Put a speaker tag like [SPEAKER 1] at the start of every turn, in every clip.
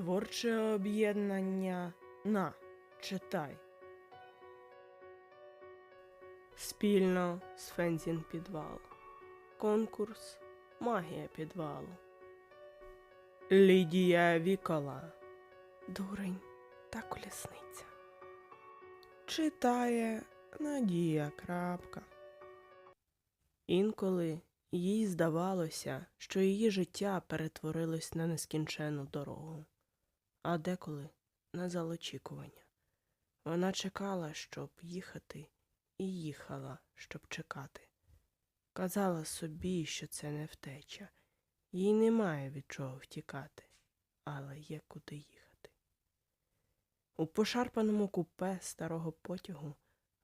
[SPEAKER 1] Творче об'єднання на читай. Спільно з Фензін підвал. Конкурс Магія підвалу. Лідія Вікола. Дурень та колісниця. Читає Надія Крапка. Інколи їй здавалося, що її життя перетворилось на нескінчену дорогу, а деколи на залочікування. Вона чекала, щоб їхати, і їхала, щоб чекати. Казала собі, що це не втеча, їй немає від чого втікати, але є куди їхати. У пошарпаному купе старого потягу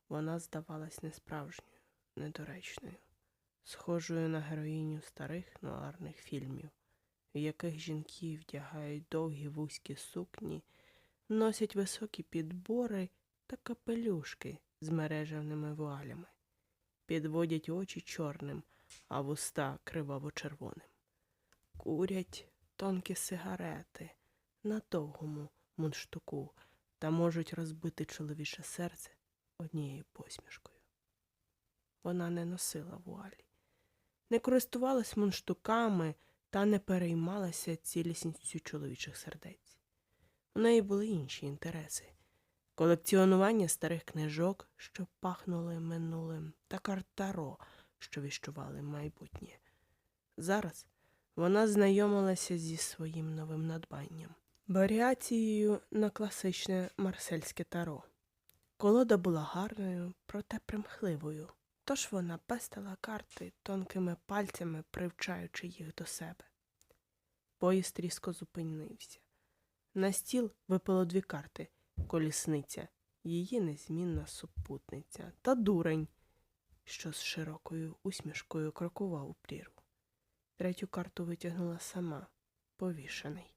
[SPEAKER 1] вона здавалась несправжньою, недоречною схожою на героїню старих нуарних фільмів, в яких жінки вдягають довгі вузькі сукні, носять високі підбори та капелюшки з мережевними вуалями, підводять очі чорним, а вуста криваво-червоним. Курять тонкі сигарети на довгому мундштуку та можуть розбити чоловіче серце однією посмішкою. Вона не носила вуалі не користувалась мундштуками та не переймалася цілісністю чоловічих сердець. У неї були інші інтереси колекціонування старих книжок, що пахнули минулим, та картаро, що віщували майбутнє. Зараз вона знайомилася зі своїм новим надбанням варіацією на класичне марсельське таро. Колода була гарною, проте примхливою. Тож вона пестила карти тонкими пальцями, привчаючи їх до себе. Поїзд різко зупинився. На стіл випало дві карти колісниця, її незмінна супутниця та дурень, що з широкою усмішкою крокував у прірву. Третю карту витягнула сама, повішений.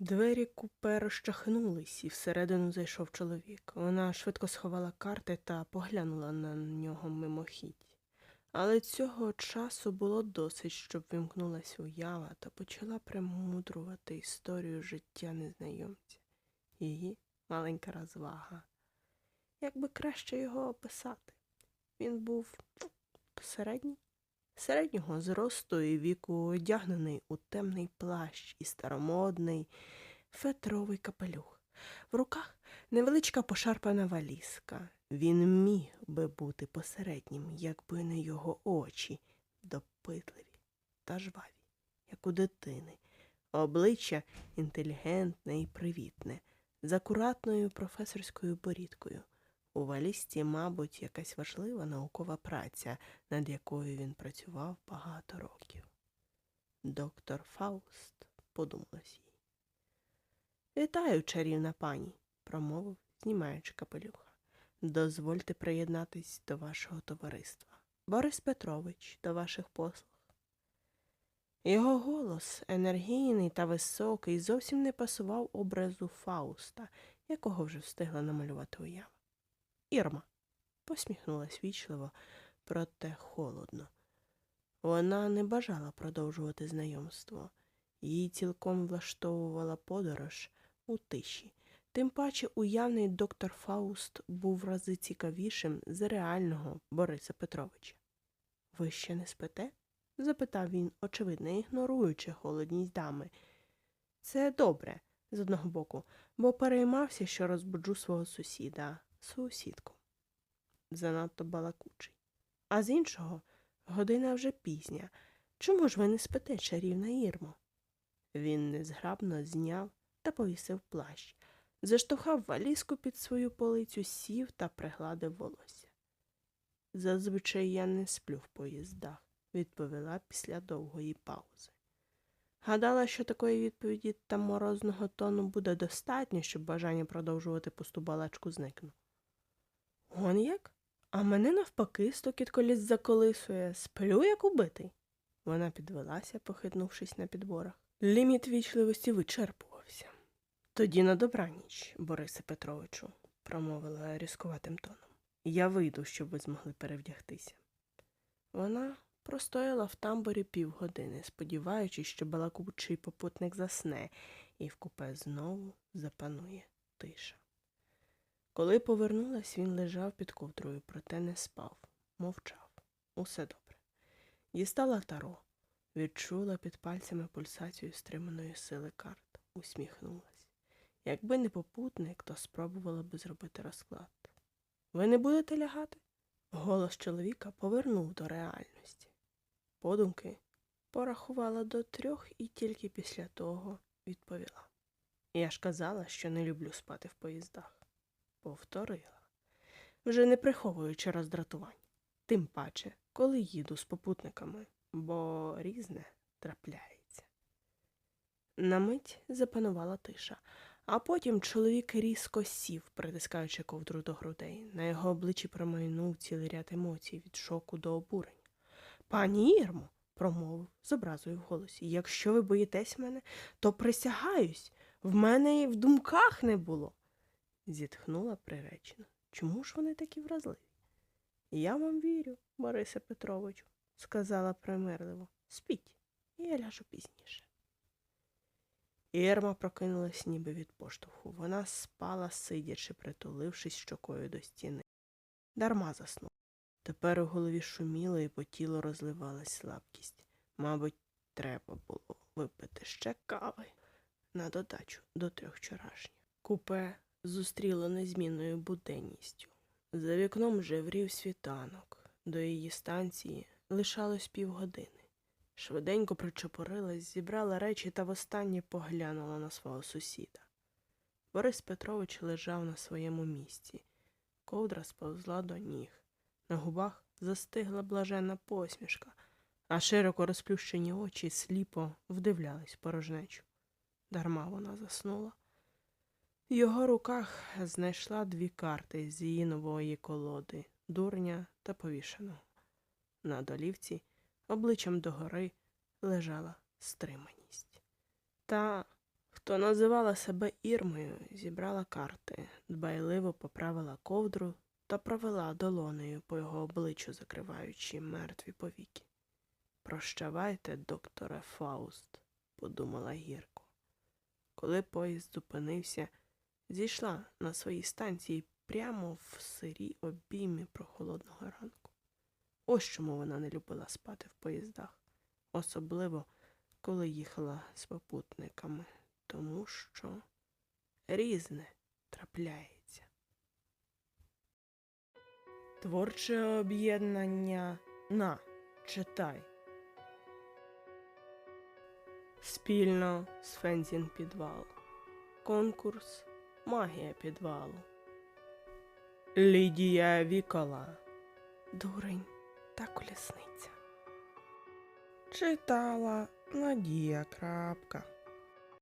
[SPEAKER 1] Двері купе розчахнулись, і всередину зайшов чоловік. Вона швидко сховала карти та поглянула на нього мимохідь. Але цього часу було досить, щоб вимкнулася уява та почала примудрувати історію життя незнайомця. Її маленька розвага. Як би краще його описати? Він був середній, середнього зросту і віку одягнений у темний плащ і старомодний фетровий капелюх. В руках невеличка пошарпана валізка. Він міг би бути посереднім, якби не його очі, допитливі та жваві, як у дитини, обличчя інтелігентне і привітне, з акуратною професорською борідкою. У валізці, мабуть, якась важлива наукова праця, над якою він працював багато років. Доктор Фауст, подумалось їй. Вітаю, чарівна пані, промовив, знімаючи капелюха. Дозвольте приєднатись до вашого товариства. Борис Петрович, до ваших послуг. Його голос, енергійний та високий, зовсім не пасував образу Фауста, якого вже встигла намалювати уява. Ірма посміхнулась вічливо, проте холодно. Вона не бажала продовжувати знайомство. Її цілком влаштовувала подорож у тиші. Тим паче уявний доктор Фауст був рази цікавішим за реального Бориса Петровича. Ви ще не спите? запитав він, очевидно, ігноруючи холодність дами. Це добре, з одного боку, бо переймався, що розбуджу свого сусіда, сусідку. Занадто балакучий. А з іншого, година вже пізня. Чому ж ви не спите, чарівна Ірмо? Він незграбно зняв та повісив плащ, заштовхав валізку під свою полицю, сів та пригладив волосся. Зазвичай я не сплю в поїздах, відповіла після довгої паузи. Гадала, що такої відповіді та морозного тону буде достатньо, щоб бажання продовжувати пусту балачку зникнув. Он як? А мене навпаки стокіт коліс заколисує, сплю, як убитий. Вона підвелася, похитнувшись на підборах. Ліміт вічливості вичерпувався. Тоді на добраніч, Борисе Петровичу, промовила різкуватим тоном. Я вийду, щоб ви змогли перевдягтися. Вона простояла в тамбурі півгодини, сподіваючись, що балакучий попутник засне, і в купе знову запанує тиша. Коли повернулась, він лежав під ковдрою, проте не спав, мовчав. Усе добре. Дістала таро, відчула під пальцями пульсацію стриманої сили карт, усміхнулась. Якби не попутник, то спробувала би зробити розклад. Ви не будете лягати? Голос чоловіка повернув до реальності. Подумки порахувала до трьох і тільки після того відповіла. Я ж казала, що не люблю спати в поїздах. Повторила, вже не приховуючи роздратувань. Тим паче, коли їду з попутниками, бо різне трапляється. На мить запанувала тиша, а потім чоловік різко сів, притискаючи ковдру до грудей. На його обличчі промайнув цілий ряд емоцій від шоку до обурення. Пані Ірмо, промовив з образою в голосі, якщо ви боїтесь мене, то присягаюсь, в мене і в думках не було. Зітхнула приречено. Чому ж вони такі вразливі? Я вам вірю, Борисе Петровичу, сказала примирливо. Спіть, я ляжу пізніше. Ірма прокинулась ніби від поштовху. Вона спала, сидячи, притулившись щокою до стіни. Дарма заснула. Тепер у голові шуміло і по тілу розливалась слабкість. Мабуть, треба було випити ще кави на додачу до трьох вчорашніх. Купе зустріло незмінною буденністю. За вікном жеврів світанок. До її станції лишалось півгодини. Швиденько причепурилась, зібрала речі та востаннє поглянула на свого сусіда. Борис Петрович лежав на своєму місці. Ковдра сповзла до ніг. На губах застигла блаженна посмішка, а широко розплющені очі сліпо вдивлялись порожнечу. Дарма вона заснула. В його руках знайшла дві карти з її нової колоди дурня та повішеного. На долівці, обличчям догори, лежала стриманість. Та, хто називала себе Ірмою, зібрала карти, дбайливо поправила ковдру та провела долонею по його обличчю, закриваючи мертві повіки. Прощавайте, докторе Фауст, подумала гірко. Коли поїзд зупинився, зійшла на своїй станції прямо в сирій обіймі прохолодного ранку. Ось чому вона не любила спати в поїздах, особливо коли їхала з попутниками, тому що різне трапляється. Творче об'єднання на читай. Спільно з Фензін підвал. Конкурс Магія підвалу. Лідія Вікола. Дурень та колісниця. Читала Надія Крапка.